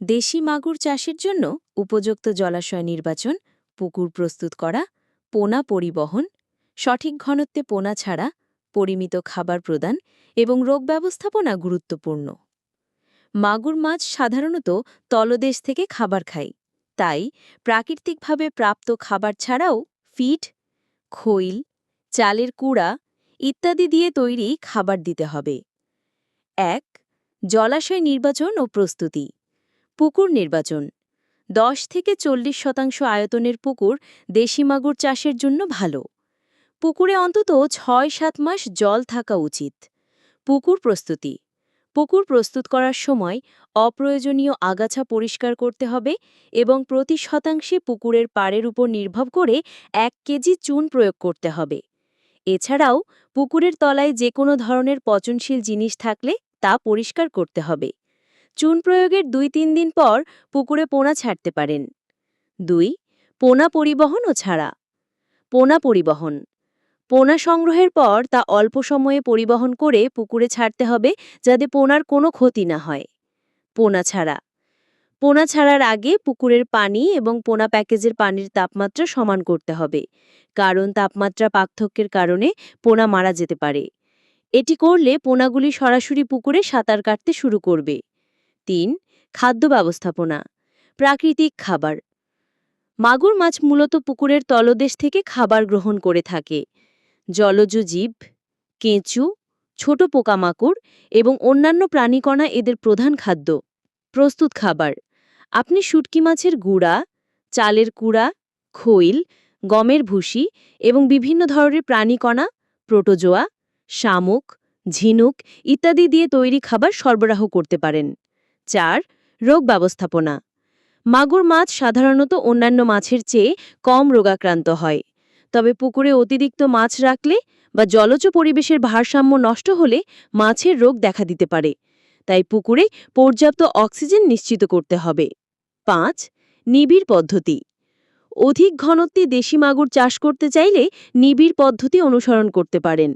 দেশি মাগুর চাষের জন্য উপযুক্ত জলাশয় নির্বাচন, পুকুর প্রস্তুত করা, পোনা পরিবহন, সঠিক ঘনত্বে পোনা ছাড়া, পরিমিত খাবার প্রদান এবং রোগ ব্যবস্থাপনা গুরুত্বপূর্ণ। মাগুর মাছ সাধারণত তলদেশ থেকে খাবার খায়, তাই প্রাকৃতিকভাবে প্রাপ্ত খাবার ছাড়াও ফিড, খৈল, চালের কুড়া ইত্যাদি দিয়ে তৈরি খাবার দিতে হবে। এক, জলাশয় নির্বাচন ও প্রস্তুতি। পুকুর নির্বাচন। দশ থেকে চল্লিশ শতাংশ আয়তনের পুকুর দেশি মাগুর চাষের জন্য ভালো। পুকুরে অন্তত ছয় সাত মাস জল থাকা উচিত। পুকুর প্রস্তুতি। পুকুর প্রস্তুত করার সময় অপ্রয়োজনীয় আগাছা পরিষ্কার করতে হবে এবং প্রতি শতাংশে পুকুরের পাড়ের উপর নির্ভর করে এক কেজি চুন প্রয়োগ করতে হবে। এছাড়াও পুকুরের তলায় যে কোনো ধরনের পচনশীল জিনিস থাকলে তা পরিষ্কার করতে হবে। চুন প্রয়োগের দুই তিন দিন পর পুকুরে পোনা ছাড়তে পারেন। দুই, পোনা পরিবহন ও ছাড়া। পোনা পরিবহন। পোনা সংগ্রহের পর তা অল্প সময়ে পরিবহন করে পুকুরে ছাড়তে হবে যাতে পোনার কোনো ক্ষতি না হয়। পোনা ছাড়া। পোনা ছাড়ার আগে পুকুরের পানি এবং পোনা প্যাকেজের পানির তাপমাত্রা সমান করতে হবে, কারণ তাপমাত্রা পার্থক্যের কারণে পোনা মারা যেতে পারে। এটি করলে পোনাগুলি সরাসরি পুকুরে সাঁতার কাটতে শুরু করবে। তিন খাদ্য ব্যবস্থাপনা, প্রাকৃতিক খাবার। মাগুর মাছ মূলত পুকুরের তলদেশ থেকে খাবার গ্রহণ করে থাকে। জলজ জীব, কেঁচু, ছোট পোকামাকড় এবং অন্যান্য প্রাণীকণা এদের প্রধান খাদ্য। প্রস্তুত খাবার। আপনি শুটকি মাছের গুঁড়া, চালের কুড়া, খৈল, গমের ভুসি এবং বিভিন্ন ধরনের প্রাণীকণা, প্রোটোজোয়া, শামুক, ঝিনুক ইত্যাদি দিয়ে তৈরি খাবার সরবরাহ করতে পারেন। চার, রোগ ব্যবস্থাপনা। মাগুর মাছ সাধারণত অন্যান্য মাছের চেয়ে কম রোগাক্রান্ত হয়। তবে পুকুরে অতিরিক্ত মাছ রাখলে বা জলজ পরিবেশের ভারসাম্য নষ্ট হলে মাছের রোগ দেখা দিতে পারে। তাই পুকুরে পর্যাপ্ত অক্সিজেন নিশ্চিত করতে হবে। পাঁচ, নিবিড় পদ্ধতি। অধিক ঘনত্বে দেশি মাগুর চাষ করতে চাইলে নিবিড় পদ্ধতি অনুসরণ করতে পারেন।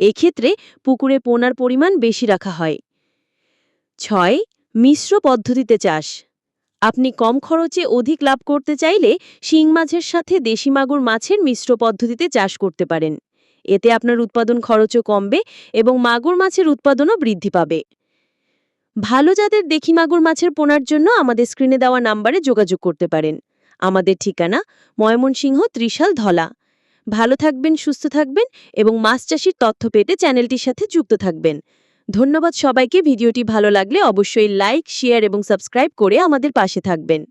এক্ষেত্রে পুকুরে পোনার পরিমাণ বেশি রাখা হয়। ছয় মিশ্র পদ্ধতিতে চাষ। আপনি কম খরচে অধিক লাভ করতে চাইলে শিং মাছের সাথে দেশি মাগুর মাছের মিশ্র পদ্ধতিতে চাষ করতে পারেন। এতে আপনার উৎপাদন খরচও কমবে এবং মাগুর মাছের উৎপাদনও বৃদ্ধি পাবে। ভালো জাতের দেখি মাগুর মাছের পোনার জন্য আমাদের স্ক্রিনে দেওয়া নাম্বারে যোগাযোগ করতে পারেন। আমাদের ঠিকানা ময়মনসিংহ ত্রিশাল ধলা। ভালো থাকবেন, সুস্থ থাকবেন এবং মাছ চাষির তথ্য পেতে চ্যানেলটির সাথে যুক্ত থাকবেন। ধন্যবাদ সবাইকে। ভিডিওটি ভালো লাগলে অবশ্যই লাইক শেয়ার এবং সাবস্ক্রাইব করে আমাদের পাশে থাকবেন।